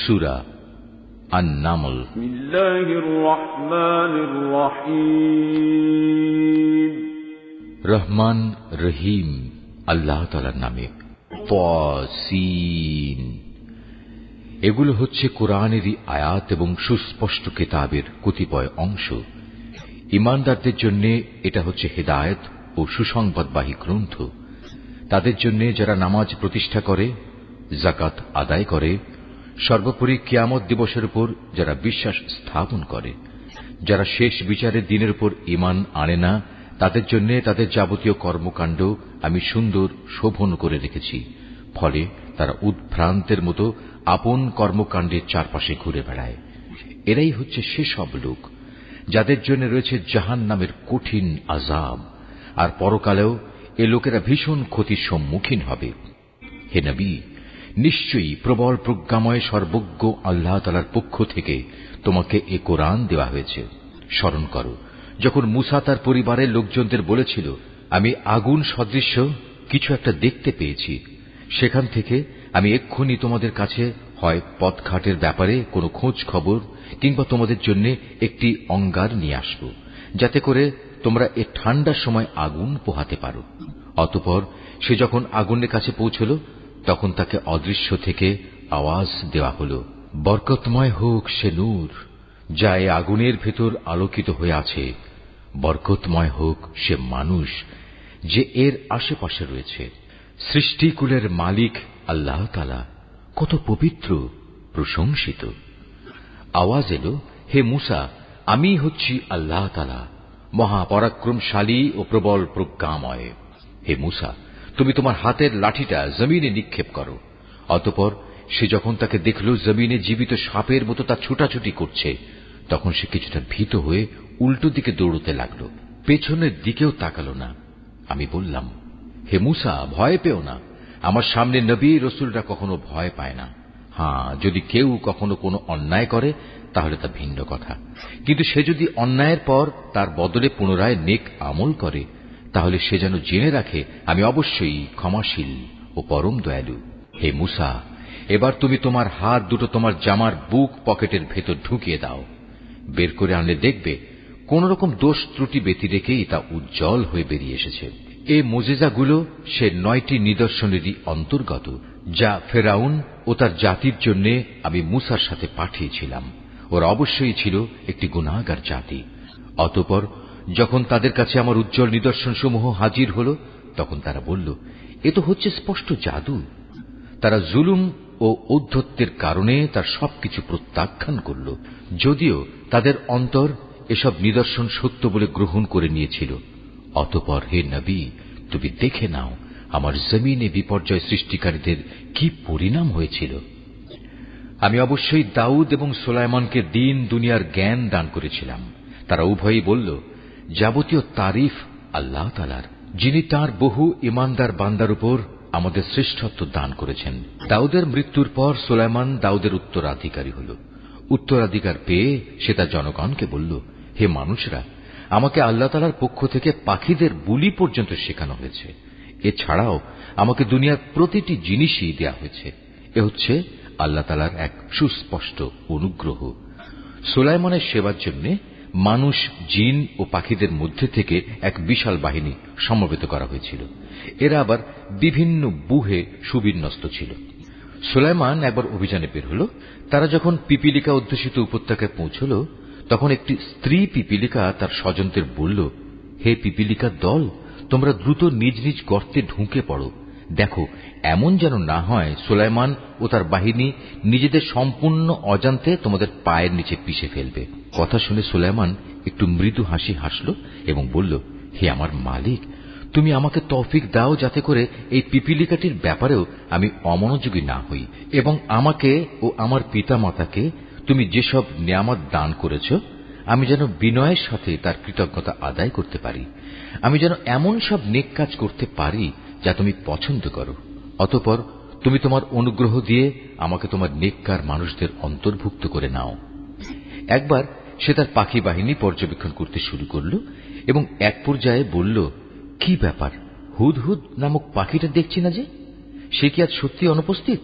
সুরা النمل بسم الله الرحمن الرحيم রহমান রহিম আল্লাহ তালার নামে ফসিন এগুলো হচ্ছে কোরআনেরই আয়াত এবং সুস্পষ্ট কেতাবের কতিপয় অংশ ইমানদারদের জন্য এটা হচ্ছে হেদায়ত ও সুসংবাদবাহী গ্রন্থ তাদের জন্য যারা নামাজ প্রতিষ্ঠা করে জাকাত আদায় করে সর্বোপরি কিয়ামত দিবসের উপর যারা বিশ্বাস স্থাপন করে, যারা শেষ বিচারের দিনের উপর ইমান আনে না, তাদের জন্য তাদের যাবতীয় কর্মকাণ্ড আমি সুন্দর শোভন করে রেখেছি। ফলে তারা উদ্ভ্রান্তের মতো আপন কর্মকাণ্ডের চারপাশে ঘুরে বেড়ায়। এরাই হচ্ছে সেসব লোক, যাদের জন্য রয়েছে জাহান নামের কঠিন আজাব আর পরকালেও এ লোকেরা ভীষণ ক্ষতির সম্মুখীন হবে। হে নবী নিশ্চয়ই প্রবল প্রজ্ঞাময় সর্বজ্ঞ আল্লাহ তালার পক্ষ থেকে তোমাকে এ কোরআন দেওয়া হয়েছে। স্মরণ করো, যখন মুসা তার পরিবারের লোকজনদের বলেছিল, আমি আগুন সদৃশ্য কিছু একটা দেখতে পেয়েছি, সেখান থেকে আমি এক্ষুনি তোমাদের কাছে হয় পথঘাটের ব্যাপারে কোনো খোঁজ খবর কিংবা তোমাদের জন্য একটি অঙ্গার নিয়ে আসব, যাতে করে তোমরা এ ঠান্ডার সময় আগুন পোহাতে পারো। অতপর সে যখন আগুনের কাছে পৌঁছল তখন তাকে অদৃশ্য থেকে আওয়াজ দেওয়া হল, বরকতময় হোক সে নূর, যা এ আগুনের ভেতর আলোকিত হয়ে আছে, বরকতময় হোক সে মানুষ, যে এর আশেপাশে রয়েছে। সৃষ্টিকুলের মালিক আল্লাহ তালা কত পবিত্র, প্রশংসিত। আওয়াজ এলো, হে মুসা, আমি হচ্ছি আল্লাহ তালা মহাপরাক্রমশালী ও প্রবল প্রজ্ঞাময়। হে মুসা তুমি তোমার হাতের লাঠিটা জমিনে নিক্ষেপ করো। অতপর সে যখন তাকে দেখল জমিনে জীবিত সাপের মতো তা ছুটাছুটি করছে, তখন সে কিছুটা ভীত হয়ে উল্টো দিকে দৌড়তে লাগল। পেছনের দিকেও তাকাল না। আমি বললাম, হে মুসা, ভয় পেও না। আমার সামনে নবী রসুলরা কখনো ভয় পায় না। হ্যাঁ যদি কেউ কখনো কোনো অন্যায় করে, তাহলে তা ভিন্ন কথা। কিন্তু সে যদি অন্যায়ের পর তার বদলে পুনরায় নেক আমল করে তাহলে সে যেন জেনে রাখে, আমি অবশ্যই ক্ষমাশীল ও পরম দয়ালু। হে মুসা, এবার তুমি তোমার হাত দুটো তোমার জামার বুক পকেটের ভেতর ঢুকিয়ে দাও। বের করে আনলে দেখবে কোন রকম দোষ ত্রুটি ব্যতি রেখেই তা উজ্জ্বল হয়ে বেরিয়ে এসেছে। এ মোজেজাগুলো সে নয়টি নিদর্শনেরই অন্তর্গত, যা ফেরাউন ও তার জাতির জন্য আমি মুসার সাথে পাঠিয়েছিলাম। ওরা অবশ্যই ছিল একটি গুণাগার জাতি। অতপর যখন তাদের কাছে আমার উজ্জ্বল নিদর্শনসমূহ হাজির হল, তখন তারা বলল, এ তো হচ্ছে স্পষ্ট জাদু। তারা জুলুম ও ঔদ্ধত্যের কারণে তার সবকিছু প্রত্যাখ্যান করল, যদিও তাদের অন্তর এসব নিদর্শন সত্য বলে গ্রহণ করে নিয়েছিল। অতপর হে নবী, তুমি দেখে নাও, আমার জমিনে বিপর্যয় সৃষ্টিকারীদের কি পরিণাম হয়েছিল। আমি অবশ্যই দাউদ এবং সোলাইমনকে দিন দুনিয়ার জ্ঞান দান করেছিলাম। তারা উভয়ই বলল যাবতীয় তারিফ আল্লাহ তালার যিনি তার বহু ইমানদার বান্দার উপর আমাদের শ্রেষ্ঠত্ব দান করেছেন। দাউদের মৃত্যুর পর সোলাইমান দাউদের উত্তরাধিকারী হল। উত্তরাধিকার পেয়ে সে তার জনগণকে বলল, হে মানুষরা, আমাকে আল্লাহ তালার পক্ষ থেকে পাখিদের বুলি পর্যন্ত শেখানো হয়েছে। এছাড়াও আমাকে দুনিয়ার প্রতিটি জিনিসই দেয়া হয়েছে। এ হচ্ছে আল্লাহ তালার এক সুস্পষ্ট অনুগ্রহ। সোলাইমনের সেবার জন্য মানুষ, জিন ও পাখিদের মধ্যে থেকে এক বিশাল বাহিনী সমবেত করা হয়েছিল। এরা আবার বিভিন্ন বুহে সুবিন্যস্ত ছিল। সোলাইমান একবার অভিযানে বের হল। তারা যখন পিপিলিকা অধ্যুষিত উপত্যকায় পৌঁছল, তখন একটি স্ত্রী পিপিলিকা তার স্বজনদের বলল, হে পিপিলিকার দল, তোমরা দ্রুত নিজ নিজ গর্তে ঢুকে পড়ো। দেখো এমন যেন না হয়, সোলাইমান ও তার বাহিনী নিজেদের সম্পূর্ণ অজান্তে তোমাদের পায়ের নিচে পিষে ফেলবে। কথা শুনে সোলাইমান একটু মৃদু হাসি হাসল এবং বলল, হে আমার মালিক, তুমি আমাকে তৌফিক দাও যাতে করে এই পিপিলিকাটির ব্যাপারেও আমি অমনোযোগী না হই এবং আমাকে ও আমার পিতা মাতাকে তুমি যেসব নিয়ামত দান করেছ, আমি যেন বিনয়ের সাথে তার কৃতজ্ঞতা আদায় করতে পারি। আমি যেন এমন সব নেক কাজ করতে পারি যা তুমি পছন্দ করো। অতপর তুমি তোমার অনুগ্রহ দিয়ে আমাকে তোমার নেককার মানুষদের অন্তর্ভুক্ত করে নাও। একবার সে তার পাখি বাহিনী পর্যবেক্ষণ করতে শুরু করল এবং এক পর্যায়ে বলল, কি ব্যাপার? হুদ হুদ নামক পাখিটা দেখছি না যে? সে কি আজ সত্যি অনুপস্থিত?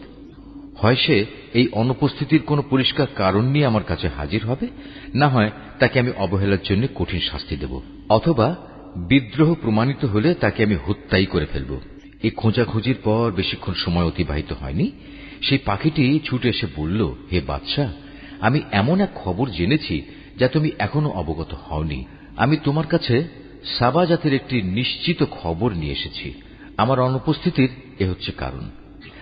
হয় সে, এই অনুপস্থিতির কোনো পরিষ্কার কারণ নিয়ে আমার কাছে হাজির হবে, না হয় তাকে আমি অবহেলার জন্য কঠিন শাস্তি দেব, অথবা বিদ্রোহ প্রমাণিত হলে তাকে আমি হত্যাই করে ফেলব। এই খোঁজাখুঁজির পর বেশিক্ষণ সময় অতিবাহিত হয়নি। সেই পাখিটি ছুটে এসে বলল, হে বাদশাহ, আমি এমন এক খবর জেনেছি যা তুমি এখনও অবগত হওনি। আমি তোমার কাছে সাবা জাতির একটি নিশ্চিত খবর নিয়ে এসেছি। আমার অনুপস্থিতির এ হচ্ছে কারণ।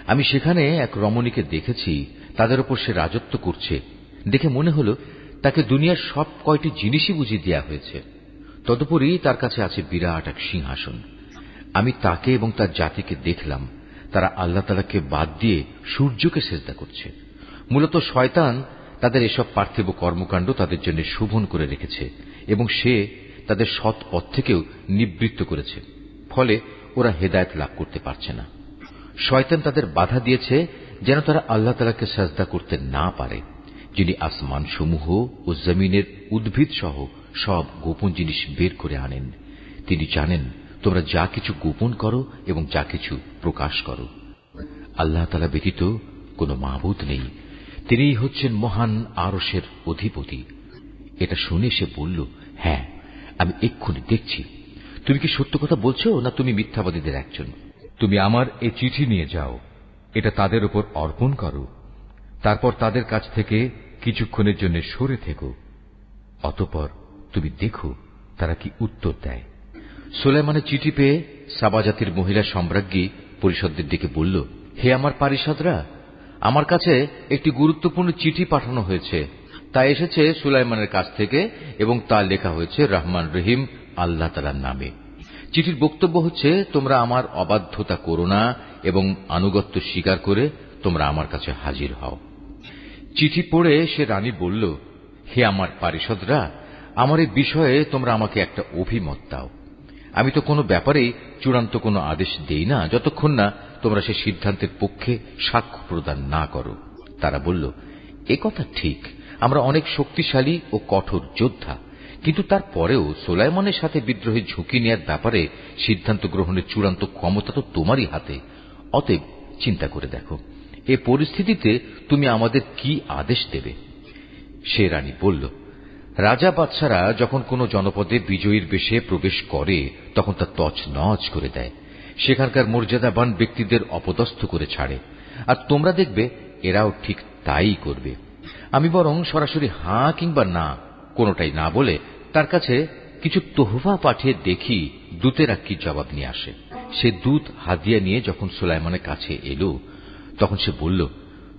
আমি সেখানে এক রমণীকে দেখেছি, তাদের ওপর সে রাজত্ব করছে। দেখে মনে হল, তাকে দুনিয়ার সব কয়টি জিনিসই বুঝিয়ে দেওয়া হয়েছে। তদুপরি তার কাছে আছে বিরাট এক সিংহাসন। আমি তাকে এবং তার জাতিকে দেখলাম। তারা আল্লাহ তালাকে বাদ দিয়ে সূর্যকে সেজদা করছে। মূলত শয়তান তাদের এসব পার্থিব কর্মকাণ্ড তাদের জন্য শোভন করে রেখেছে এবং সে তাদের সৎ পথ থেকেও নিবৃত্ত করেছে। ফলে ওরা হেদায়ত লাভ করতে পারছে না। শয়তান তাদের বাধা দিয়েছে যেন তারা আল্লাহ তালাকে সাজদা করতে না পারে, যিনি আসমান সমূহ ও জমিনের উদ্ভিদ সহ সব গোপন জিনিস বের করে আনেন। তিনি জানেন তোমরা যা কিছু গোপন করো এবং যা কিছু প্রকাশ করো। আল্লাহ তালা ব্যতীত কোনো মাহবুদ নেই। তিনিই হচ্ছেন মহান আরসের অধিপতি। এটা শুনে সে বলল হ্যাঁ আমি এক্ষুনি দেখছি। তুমি কি সত্য কথা বলছো না তুমি মিথ্যাবাদীদের একজন? তুমি আমার এই চিঠি নিয়ে যাও। এটা তাদের উপর অর্পণ করো। তারপর তাদের কাছ থেকে কিছুক্ষণের জন্য সরে থেকো। অতপর তুমি দেখো তারা কি উত্তর দেয়। সোলেমানের চিঠি পেয়ে সাবা জাতির মহিলা সম্রাজ্ঞী পরিষদদের দিকে বলল, হে আমার পারিষদরা, আমার কাছে একটি গুরুত্বপূর্ণ চিঠি পাঠানো হয়েছে। তা এসেছে সুলাইমানের কাছ থেকে এবং তা লেখা হয়েছে রহমান রহিম আল্লাহ তালার নামে। চিঠির বক্তব্য হচ্ছে, তোমরা আমার অবাধ্যতা করো না এবং আনুগত্য স্বীকার করে তোমরা আমার কাছে হাজির হও। চিঠি পড়ে সে রানী বলল, হে আমার পারিষদরা, আমার এই বিষয়ে তোমরা আমাকে একটা অভিমত দাও। আমি তো কোনো ব্যাপারেই চূড়ান্ত কোনো আদেশ দেই না, যতক্ষণ না তোমরা সে সিদ্ধান্তের পক্ষে সাক্ষ্য প্রদান না করো। তারা বলল, এ কথা ঠিক, আমরা অনেক শক্তিশালী ও কঠোর যোদ্ধা, কিন্তু তারপরেও সোলাইমনের সাথে বিদ্রোহের ঝুঁকি নেওয়ার ব্যাপারে সিদ্ধান্ত গ্রহণের চূড়ান্ত ক্ষমতা তো তোমারই হাতে। অতএব চিন্তা করে দেখো, এ পরিস্থিতিতে তুমি আমাদের কি আদেশ দেবে? সে রানী বলল রাজা বাচ্চারা যখন কোনো জনপদে বিজয়ীর বেশে প্রবেশ করে, তখন তা তছ নচ করে দেয়। সেখানকার মর্যাদাবান ব্যক্তিদের অপদস্থ করে ছাড়ে। আর তোমরা দেখবে, এরাও ঠিক তাই করবে। আমি বরং সরাসরি হাঁ কিংবা না, কোনোটাই না বলে তার কাছে কিছু তোহফা পাঠিয়ে দেখি দূতেরা কি জবাব নিয়ে আসে। সে দূত হাদিয়া নিয়ে যখন সুলাইমানের কাছে এলো, তখন সে বলল,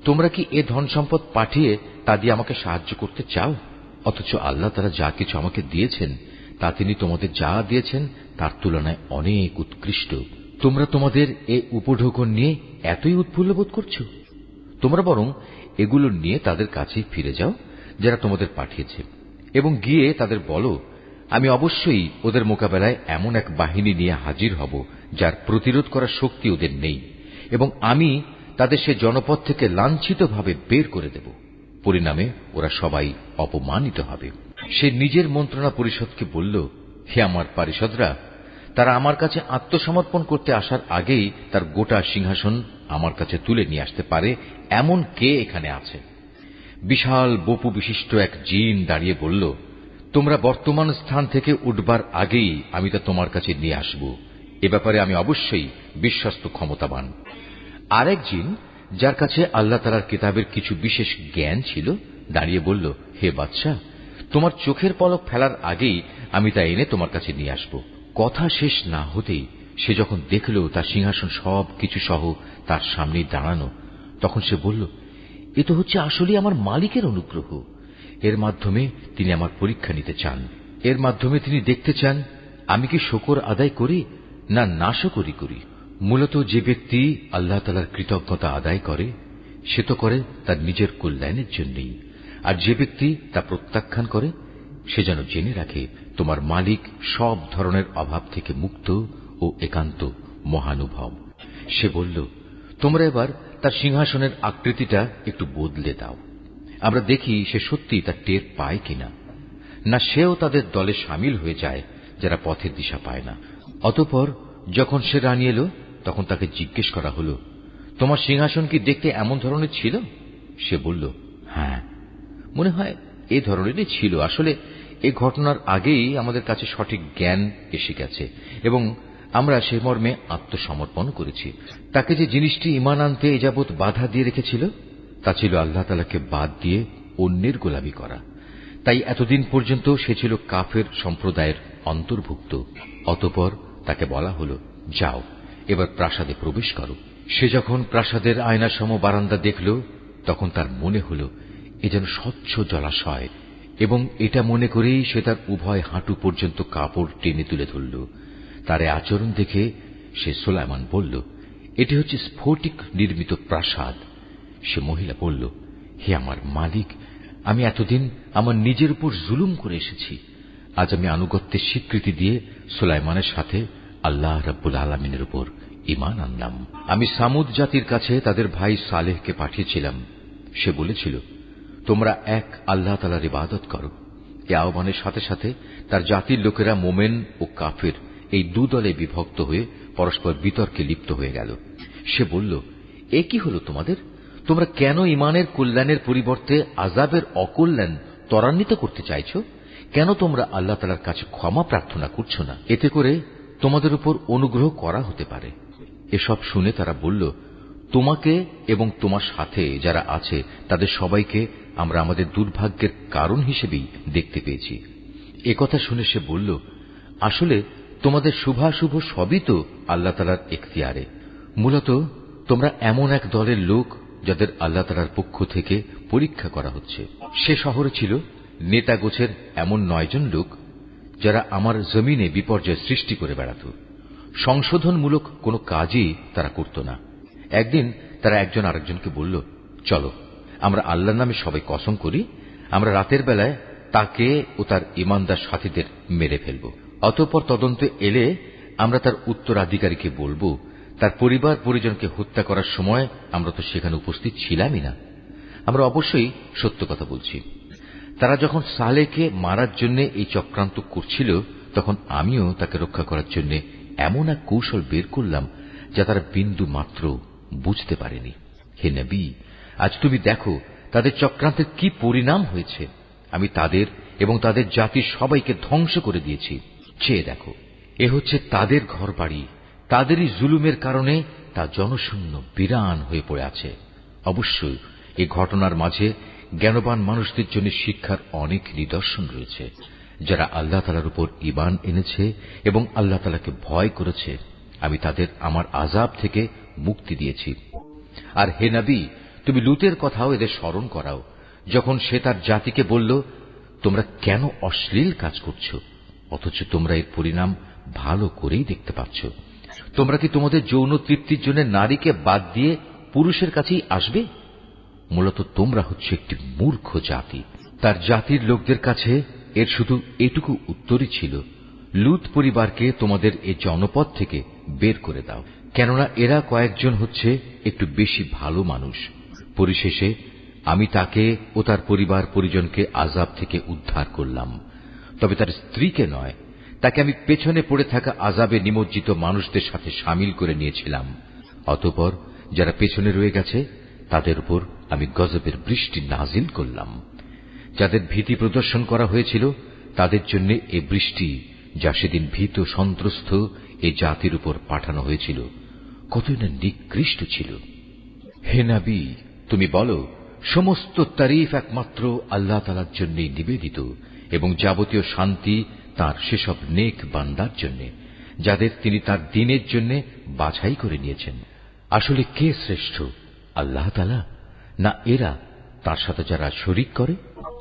তোমরা কি এ ধন সম্পদ পাঠিয়ে তা দিয়ে আমাকে সাহায্য করতে চাও? অথচ আল্লাহ তারা যা কিছু আমাকে দিয়েছেন, তা তিনি তোমাদের যা দিয়েছেন, তার তুলনায় অনেক উৎকৃষ্ট। তোমরা তোমাদের এ উপঢৌকন নিয়ে এতই উৎফুল্ল বোধ করছ? তোমরা বরং এগুলো নিয়ে তাদের কাছেই ফিরে যাও, যারা তোমাদের পাঠিয়েছে, এবং গিয়ে তাদের বলো, আমি অবশ্যই ওদের মোকাবেলায় এমন এক বাহিনী নিয়ে হাজির হব, যার প্রতিরোধ করার শক্তি ওদের নেই, এবং আমি তাদের সে জনপদ থেকে লাঞ্ছিতভাবে বের করে দেব। পরিণামে ওরা সবাই অপমানিত হবে। সে নিজের মন্ত্রণা পরিষদকে বলল, হে আমার পারিষদরা, তারা আমার কাছে আত্মসমর্পণ করতে আসার আগেই তার গোটা সিংহাসন আমার কাছে তুলে নিয়ে আসতে পারে এমন কে এখানে আছে? বিশাল বপু বিশিষ্ট এক জিন দাঁড়িয়ে বলল, তোমরা বর্তমান স্থান থেকে উঠবার আগেই আমি তা তোমার কাছে নিয়ে আসব। এ ব্যাপারে আমি অবশ্যই বিশ্বস্ত ক্ষমতাবান। আরেক জিন যার কাছে আল্লাহ তালার কিতাবের কিছু বিশেষ জ্ঞান ছিল, দাঁড়িয়ে বলল, হে বাদশাহ, তোমার চোখের পলক ফেলার আগেই আমি তা এনে তোমার কাছে নিয়ে আসব। কথা শেষ না হতেই সে যখন দেখল, তার সিংহাসন সব কিছু সহ তার সামনেই দাঁড়ানো, তখন সে বলল, এ তো হচ্ছে আসলে আমার মালিকের অনুগ্রহ। এর মাধ্যমে তিনি আমার পরীক্ষা নিতে চান। এর মাধ্যমে তিনি দেখতে চান, আমি কি শকর আদায় করি না নাশকরি করি? মূলত যে ব্যক্তি আল্লাহ তালার কৃতজ্ঞতা আদায় করে, সে তো করে তার নিজের কল্যাণের জন্যই। আর যে ব্যক্তি তা প্রত্যাখ্যান করে, সে যেন জেনে রাখে, তোমার মালিক সব ধরনের অভাব থেকে মুক্ত ও একান্ত মহানুভব। সে বলল, তোমরা এবার তার সিংহাসনের আকৃতিটা একটু বদলে দাও। আমরা দেখি সে সত্যি তার টের পায় কিনা। না সেও তাদের দলে সামিল হয়ে যায়, যারা পথের দিশা পায় না। অতপর যখন সে রানী এলো তখন তাকে জিজ্ঞেস করা হল, তোমার সিংহাসন কি দেখতে এমন ধরনের ছিল? সে বলল হ্যাঁ মনে হয় এ ধরনেরই ছিল। আসলে এ ঘটনার আগেই আমাদের কাছে সঠিক জ্ঞান এসে গেছে এবং আমরা সে মর্মে আত্মসমর্পণ করেছি। তাকে যে জিনিসটি ইমান আনতে এযাবৎ বাধা দিয়ে রেখেছিল, তা ছিল আল্লাহ তালাকে বাদ দিয়ে অন্যের গোলামি করা। তাই এতদিন পর্যন্ত সে ছিল কাফের সম্প্রদায়ের অন্তর্ভুক্ত। অতপর তাকে বলা হল, যাও। এবার প্রাসাদে প্রবেশ করো। সে যখন প্রাসাদের আয়নাসম বারান্দা দেখল, তখন তার মনে হল, এ যেন স্বচ্ছ জলাশয়, এবং এটা মনে করেই সে তার উভয় হাঁটু পর্যন্ত কাপড় টেনে তুলে ধরল। তার আচরণ দেখে সে সোলাইমান বলল, এটি হচ্ছে স্ফটিক নির্মিত প্রাসাদ। সে মহিলা বলল, হে আমার মালিক, আমি এতদিন আমার নিজের উপর জুলুম করে এসেছি। আজ আমি আনুগত্যের স্বীকৃতি দিয়ে সোলাইমানের সাথে আল্লাহ রব্বুল আলমিনের উপর ইমান আনলাম। আমি সামুদ জাতির কাছে তাদের ভাই সালেহকে পাঠিয়েছিলাম। সে বলেছিল, তোমরা এক আল্লাহ তালার ইবাদত করো। এ আহ্বানের সাথে সাথে তার জাতির লোকেরা মোমেন ও কাফের এই দু দলে বিভক্ত হয়ে পরস্পর বিতর্কে লিপ্ত হয়ে গেল। সে বলল, এ কি হল তোমাদের? তোমরা কেন ইমানের কল্যাণের পরিবর্তে আজাবের অকল্যাণ ত্বরান্বিত করতে চাইছ? কেন তোমরা আল্লাহ তালার কাছে ক্ষমা প্রার্থনা করছ না? এতে করে তোমাদের উপর অনুগ্রহ করা হতে পারে। এসব শুনে তারা বলল, তোমাকে এবং তোমার সাথে যারা আছে, তাদের সবাইকে আমরা আমাদের দুর্ভাগ্যের কারণ হিসেবেই দেখতে পেয়েছি। একথা শুনে সে বলল, আসলে তোমাদের শুভাশুভ সবই তো আল্লাহ তালার এখতিয়ারে। মূলত তোমরা এমন এক দলের লোক যাদের আল্লাহ তালার পক্ষ থেকে পরীক্ষা করা হচ্ছে। সে শহরে ছিল নেতা গোছের এমন নয়জন লোক যারা আমার জমিনে বিপর্যয় সৃষ্টি করে বেড়াত। সংশোধনমূলক কোনো কাজই তারা করত না। একদিন তারা একজন আরেকজনকে বলল, চলো, আমরা আল্লাহ নামে সবাই কসম করি, আমরা রাতের বেলায় তাকে ও তার ইমানদার সাথীদের মেরে ফেলব। অতঃপর তদন্ত এলে আমরা তার উত্তরাধিকারীকে বলব, তার পরিবার পরিজনকে হত্যা করার সময় আমরা তো সেখানে উপস্থিত ছিলামই না। আমরা অবশ্যই সত্য কথা বলছি। তারা যখন সালেকে মারার জন্য এই চক্রান্ত করছিল, তখন আমিও তাকে রক্ষা করার জন্য এমন এক কৌশল বের করলাম, যা তারা বিন্দু মাত্র বুঝতে পারেনি। হে নবী, আজ তুমি দেখো তাদের চক্রান্তের কি পরিণাম হয়েছে। আমি তাদের এবং তাদের জাতির সবাইকে ধ্বংস করে দিয়েছি। চেয়ে দেখো, এ হচ্ছে তাদের ঘর বাড়ি তাদেরই জুলুমের কারণে তা জনশূন্য বিরান হয়ে পড়ে আছে। অবশ্যই এই ঘটনার মাঝে জ্ঞানবান মানুষদের জন্য শিক্ষার অনেক নিদর্শন রয়েছে, যারা আল্লাহ তালার উপর ইবান এনেছে এবং আল্লাহ তালাকে ভয় করেছে। আমি তাদের আমার আজাব থেকে মুক্তি দিয়েছি। আর হে নবী, তুমি লুতের কথাও এদের স্মরণ করাও। যখন সে তার জাতিকে বলল, তোমরা কেন অশ্লীল কাজ করছ? অথচ তোমরা এর পরিণাম ভালো করেই দেখতে পাচ্ছ। তোমরা কি তোমাদের যৌন তৃপ্তির জন্য নারীকে বাদ দিয়ে পুরুষের কাছেই আসবে? মূলত তোমরা হচ্ছে একটি মূর্খ জাতি। তার জাতির লোকদের কাছে এর শুধু এটুকু উত্তরই ছিল, লুত পরিবারকে তোমাদের এ জনপদ থেকে বের করে দাও, কেননা এরা কয়েকজন হচ্ছে একটু বেশি ভালো মানুষ। পরিশেষে, আমি তাকে ও তার পরিবার পরিজনকে আজাব থেকে উদ্ধার করলাম। তবে তার স্ত্রীকে নয়, তাকে আমি পেছনে পড়ে থাকা আজাবে নিমজ্জিত মানুষদের সাথে সামিল করে নিয়েছিলাম। অতপর যারা পেছনে রয়ে গেছে, তাদের উপর আমি গজবের বৃষ্টি নাজিল করলাম। যাদের ভীতি প্রদর্শন করা হয়েছিল, তাদের জন্য এ বৃষ্টি, যা সেদিন ভীত সন্ত্রস্ত এ জাতির উপর পাঠানো হয়েছিল, কতই না নিকৃষ্ট ছিল। হে নাবি, তুমি বলো, সমস্ত তারিফ একমাত্র আল্লাহ তালার জন্যই নিবেদিত, এবং যাবতীয় শান্তি তার সেসব নেক বান্দার জন্য, যাদের তিনি তার দিনের জন্য বাছাই করে নিয়েছেন। আসলে কে শ্রেষ্ঠ, আল্লাহ তালা না এরা তার সাথে যারা শরিক করে,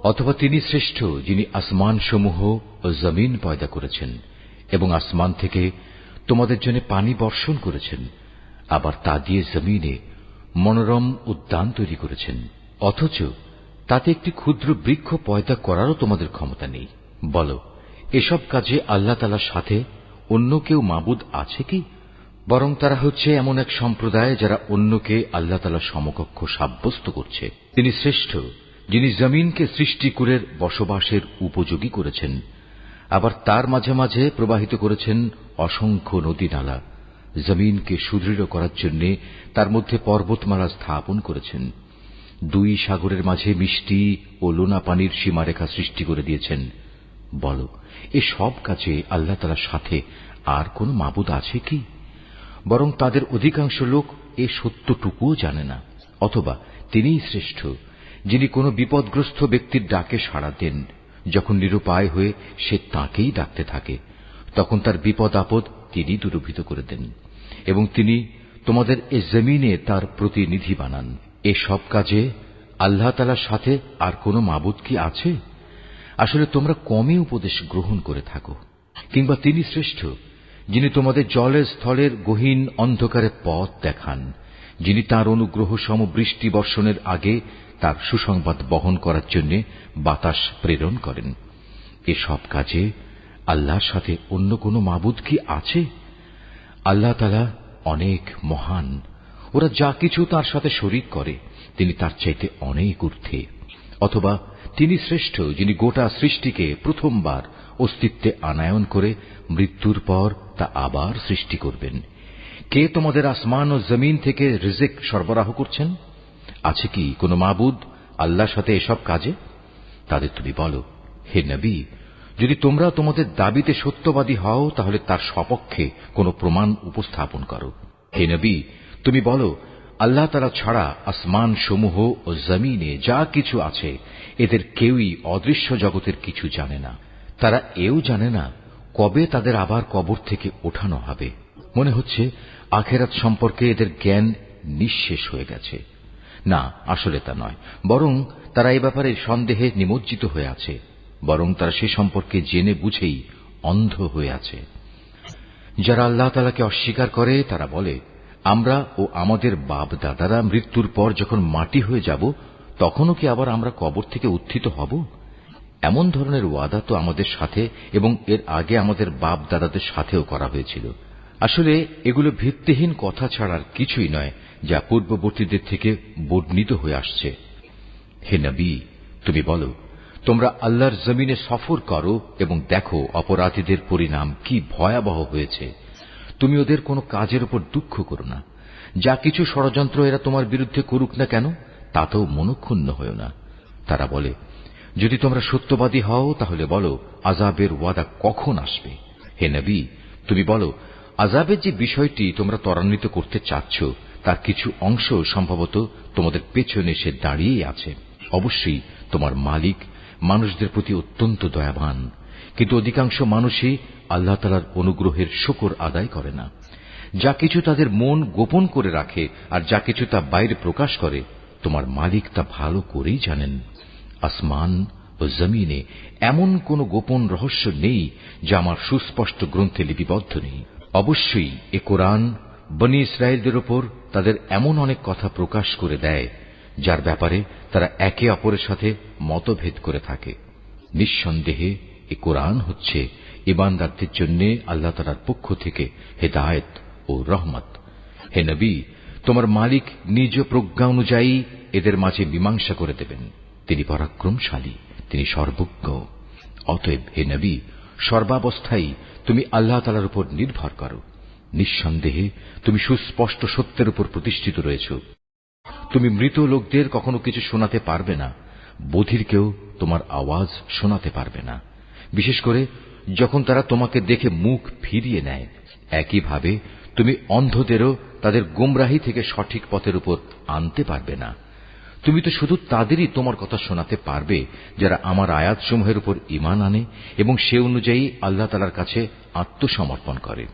অথবা তিনি শ্রেষ্ঠ যিনি আসমান সমূহ ও জমিন পয়দা করেছেন, এবং আসমান থেকে তোমাদের জন্য পানি বর্ষণ করেছেন, আবার তা দিয়ে জমিনে মনোরম উদ্যান তৈরি করেছেন, অথচ তাতে একটি ক্ষুদ্র বৃক্ষ পয়দা করারও তোমাদের ক্ষমতা নেই। বলো, এসব কাজে আল্লাহ তালার সাথে অন্য কেউ মাবুদ আছে কি? বরং তারা হচ্ছে এমন এক সম্প্রদায় যারা অন্যকে আল্লাহ তালা সমকক্ষ সাব্যস্ত করছে। তিনি শ্রেষ্ঠ, যিনি জমিনকে সৃষ্টি করে বসবাসের উপযোগী করেছেন। আবার তার মাঝে মাঝে প্রবাহিত করেছেন অসংখ্য নদী নালা। জমিনকে সুদৃঢ় করার জন্য তার মধ্যে পর্বতমালা স্থাপন করেছেন। দুই সাগরের মাঝে মিষ্টি ও লোনা পানির সীমারেখা সৃষ্টি করে দিয়েছেন। বল, এ সব কাজে আল্লাহ তালার সাথে আর কোন মাবুদ আছে কি? বরং তাদের অধিকাংশ লোক এ সত্যটুকুও জানে না, অথবা তিনিই শ্রেষ্ঠ, যিনি কোনো বিপদগ্রস্ত ব্যক্তির ডাকে সাড়া দেন। যখন নিরুপায় হয়ে সে তাকেই ডাকতে থাকে, তখন তার বিপদ আপদ তিনি দূরভূত করে দেন, এবং তিনি তোমাদের এ জমিনে তার প্রতিনিধি বানান। এ সব কাজে আল্লাহ তালার সাথে আর কোনো মাবুদ কি আছে? আসলে তোমরা কমই উপদেশ গ্রহণ করে থাকো, কিংবা তিনি শ্রেষ্ঠ। যিনি তোমাদের জলের স্থলের গহীন অন্ধকারে পথ দেখান, যিনি তার অনুগ্রহ সম বৃষ্টি বর্ষণের আগে তার সুসংবাদ বহন করার জন্য বাতাস প্রেরণ করেন। এসব কাজে আল্লাহর সাথে অন্য কোন মাবুদ কি আছে? আল্লাহ তালা অনেক মহান। ওরা যা কিছু তার সাথে শরিক করে, তিনি তার চাইতে অনেক ঊর্ধ্বে। অথবা তিনি শ্রেষ্ঠ, যিনি গোটা সৃষ্টিকে প্রথমবার অস্তিত্বে আনায়ন করে মৃত্যুর পর তা আবার সৃষ্টি করবেন। কে তোমাদের আসমান ও জমিন থেকে রিজেক সরবরাহ করছেন? আছে কি কোনো মাবুদ আল্লাহর সাথে এসব কাজে? তাদের তুমি বলো, হে নবী, যদি তোমরা তোমাদের দাবিতে সত্যবাদী হও, তাহলে তার সপক্ষে কোনো প্রমাণ উপস্থাপন করো। হে নবী, তুমি বলো, আল্লাহ তারা ছাড়া আসমান সমূহ ও জমিনে যা কিছু আছে, এদের কেউই অদৃশ্য জগতের কিছু জানে না। তারা এও জানে না কবে তাদের আবার কবর থেকে ওঠানো হবে। মনে হচ্ছে আখেরাত সম্পর্কে এদের জ্ঞান নিঃশেষ হয়ে গেছে। না, আসলে তা নয়। বরং তারা এ ব্যাপারে সন্দেহে নিমজ্জিত হয়ে আছে। বরং তারা সে সম্পর্কে জেনে বুঝেই অন্ধ হয়ে আছে। যারা আল্লাহ তালাকে অস্বীকার করে, তারা বলে, আমরা ও আমাদের বাপ দাদারা মৃত্যুর পর যখন মাটি হয়ে যাব, তখনও কি আবার আমরা কবর থেকে উত্থিত হব? এমন ধরনের ওয়াদা তো আমাদের সাথে এবং এর আগে আমাদের বাপ দাদাদের সাথেও করা হয়েছিল। আসলে এগুলো ভিত্তিহীন কথা ছাড়ার কিছুই নয়, যা পূর্ববর্তীদের থেকে বর্ণিত হয়ে আসছে। হে নবী, তুমি বলো, তোমরা আল্লাহর জমিনে সফর করো এবং দেখো অপরাধীদের পরিণাম কি ভয়াবহ হয়েছে। তুমি ওদের কোনো কাজের উপর দুঃখ করো না। যা কিছু ষড়যন্ত্র এরা তোমার বিরুদ্ধে করুক না কেন তাতেও মনক্ষুণ্ণ হও না। তারা বলে যদি তোমরা সত্যবাদী হও, তাহলে বলো আজাবের ওয়াদা কখন আসবে? হে নবী, তুমি বলো আজাবের যে বিষয়টি তোমরা ত্বরান্বিত করতে চাচ্ছ, তার কিছু অংশ সম্ভবত তোমাদের পেছনে সে দাঁড়িয়েই আছে। অবশ্যই তোমার মালিক মানুষদের প্রতি অত্যন্ত দয়াবান, কিন্তু অধিকাংশ মানুষই আল্লাহ তালার অনুগ্রহের শকর আদায় করে না। যা কিছু তাদের মন গোপন করে রাখে আর যা কিছু তা বাইরে প্রকাশ করে, তোমার মালিক তা ভালো করেই জানেন। আসমান ও জমিনে এমন কোন গোপন রহস্য নেই যা আমার সুস্পষ্ট গ্রন্থে লিপিবদ্ধ নেই। অবশ্যই এ কোরআন বনি ইসরায়েলদের ওপর তাদের এমন অনেক কথা প্রকাশ করে দেয়, যার ব্যাপারে তারা একে অপরের সাথে মতভেদ করে থাকে। নিঃসন্দেহে এ কোরআন হচ্ছে ইমানদারদের জন্য আল্লাহ তালার পক্ষ থেকে হেদায়ত ও রহমত। হে নবী, তোমার মালিক নিজ প্রজ্ঞা অনুযায়ী এদের মাঝে মীমাংসা করে দেবেন। তিনি পরাক্রমশালী, তিনি সর্বজ্ঞ। অতএব হে নবী, সর্বাবস্থায় তুমি আল্লাহ তালার উপর নির্ভর করো। নিঃসন্দেহে তুমি সুস্পষ্ট সত্যের উপর প্রতিষ্ঠিত রয়েছ। তুমি মৃত লোকদের কখনো কিছু শোনাতে পারবে না বধিরকেও তোমার আওয়াজ শোনাতে পারবে না। বিশেষ করে যখন তারা তোমাকে দেখে মুখ ফিরিয়ে নেয়, একইভাবে তুমি অন্ধদেরও তাদের গুমরাহি থেকে সঠিক পথের উপর আনতে পারবে না। তুমি তো শুধু তাদেরই তোমার কথা শোনাতে পারবে, যারা আমার আয়াতসমূহের উপর ইমান আনে এবং সে অনুযায়ী আল্লাহ তালার কাছে আত্মসমর্পণ করে।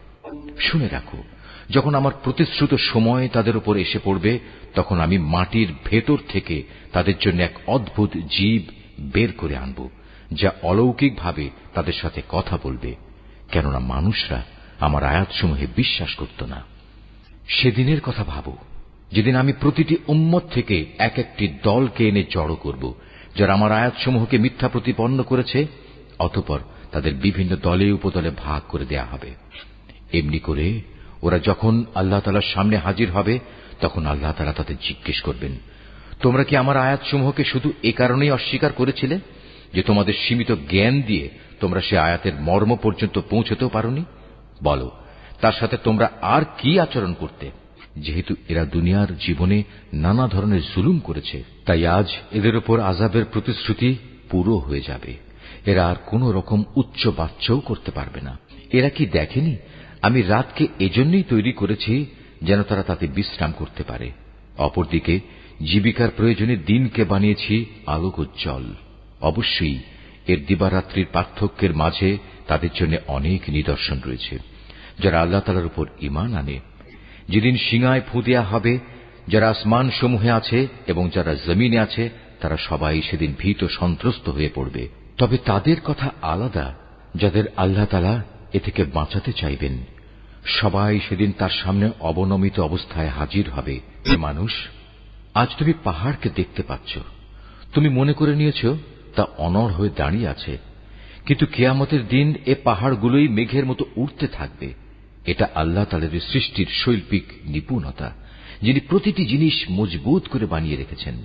শুনে রাখো, যখন আমার প্রতিশ্রুত সময় তাদের উপর এসে পড়বে, তখন আমি মাটির ভেতর থেকে তাদের জন্য এক অদ্ভুত জীব বের করে আনব, যা অলৌকিকভাবে তাদের সাথে কথা বলবে, কেননা মানুষরা আমার আয়াতসমূহে বিশ্বাস করত না। সেদিনের কথা ভাবো যেদিন আমি প্রতিটি উম্মত থেকে এক একটি দলকে এনে জড়ো করব, যারা আমার আয়াতসমূহকে মিথ্যা প্রতিপন্ন করেছে, অতপর তাদের বিভিন্ন দলে উপদলে ভাগ করে দেয়া হবে। এমনি করে ওরা যখন আল্লাহ তালার সামনে হাজির হবে, তখন আল্লাহ তালা তাদের জিজ্ঞেস করবেন, তোমরা কি আমার আয়াতসমূহকে শুধু এ কারণেই অস্বীকার করেছিলে যে তোমাদের সীমিত জ্ঞান দিয়ে তোমরা সে আয়াতের মর্ম পর্যন্ত পৌঁছতেও পারোনি? বলো, তার সাথে তোমরা আর কি আচরণ করতে? যেহেতু এরা দুনিয়ার জীবনে নানা ধরনের জুলুম করেছে, তাই আজ এদের উপর আজাবের প্রতিশ্রুতি পুরো হয়ে যাবে। এরা আর কোন রকম উচ্চ বাচ্চাও করতে পারবে না। এরা কি দেখেনি? আমি রাতকে এজন্যই তৈরি করেছি যেন তারা তাতে বিশ্রাম করতে পারে। অপরদিকে, জীবিকার প্রয়োজনে দিনকে বানিয়েছি আলোক উজ্জ্বল অবশ্যই, এর দিবারাত্রির পার্থক্যের মাঝে তাদের জন্য অনেক নিদর্শন রয়েছে, যারা আল্লাহ তালার উপর ইমান আনে। যেদিন সিঙায় ফু দেয়া হবে, যারা আসমান সমূহে আছে এবং যারা জমিনে আছে, তারা সবাই সেদিন ভীত সন্ত্রস্ত হয়ে পড়বে। তবে তাদের কথা আলাদা, যাদের আল্লাহ তালা এ থেকে বাঁচাতে চাইবেন। সবাই সেদিন তার সামনে অবনমিত অবস্থায় হাজির হবে। মানুষ, আজ তুমি পাহাড়কে দেখতে পাচ্ছ। তুমি মনে করে নিয়েছ, তা অনড় হয়ে দাঁড়িয়ে আছে। কিন্তু কেয়ামতের দিন এ পাহাড়গুলোই মেঘের মতো উঠতে থাকবে। এটা আল্লাহ তালের সৃষ্টির শৈল্পিক নিপুণতা, যিনি প্রতিটি জিনিস মজবুত করে বানিয়ে রেখেছেন।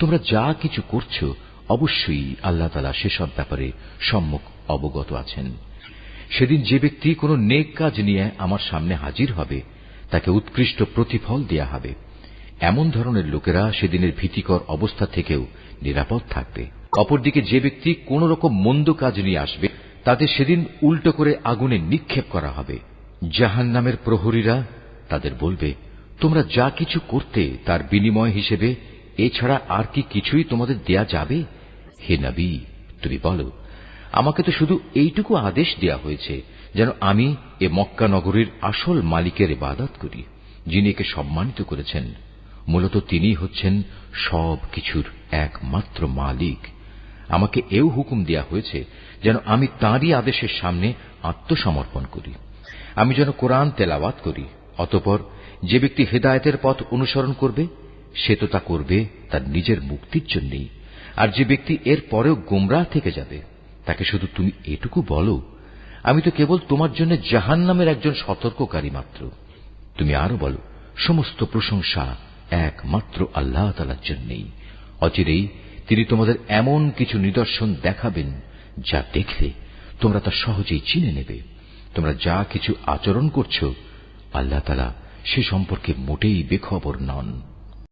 তোমরা যা কিছু করছ, অবশ্যই আল্লাহ তালা সেসব ব্যাপারে সম্মুখ অবগত আছেন। সেদিন যে ব্যক্তি কোনো নেক কাজ নিয়ে আমার সামনে হাজির হবে, তাকে উৎকৃষ্ট প্রতিফল দেয়া হবে। এমন ধরনের লোকেরা সেদিনের ভীতিকর অবস্থা থেকেও নিরাপদ থাকবে। অপরদিকে যে ব্যক্তি কোন রকম মন্দ কাজ নিয়ে আসবে, তাদের সেদিন উল্টো করে আগুনে নিক্ষেপ করা হবে। জাহান নামের প্রহরীরা তাদের বলবে, তোমরা যা কিছু করতে তার বিনিময় হিসেবে, এছাড়া আর কি কিছুই তোমাদের দেয়া যাবে? হে নবী, তুমি বলো, আমাকে তো শুধু এইটুকু আদেশ দেয়া হয়েছে, যেন আমি এ মক্কা নগরীর আসল মালিকের ইবাদত করি, যিনি একে সম্মানিত করেছেন। মূলত তিনি হচ্ছেন সব কিছুর একমাত্র মালিক। আমাকে এও হুকুম দেয়া হয়েছে, যেন আমি তাঁরই আদেশের সামনে আত্মসমর্পণ করি। আমি যেন কোরআন তেলাওয়াত করি, অতপর যে ব্যক্তি হেদায়তের পথ অনুসরণ করবে, সে তো তা করবে তার নিজের মুক্তির জন্যই। আর যে ব্যক্তি এর পরেও গোমরাহ থেকে যাবে, তাকে শুধু তুমি এটুকু বলো, আমি তো কেবল তোমার জন্য জাহান নামের একজন সতর্ককারী মাত্র। তুমি আরও বলো, সমস্ত প্রশংসা একমাত্র আল্লাহ তালার জন্যেই। অচিরেই তিনি তোমাদের এমন কিছু নিদর্শন দেখাবেন, যা দেখলে তোমরা তা সহজেই চিনে নেবে। তোমরা যা কিছু আচরণ করছ আল্লাহ তালা সে সম্পর্কে মোটেই বেখবর নন।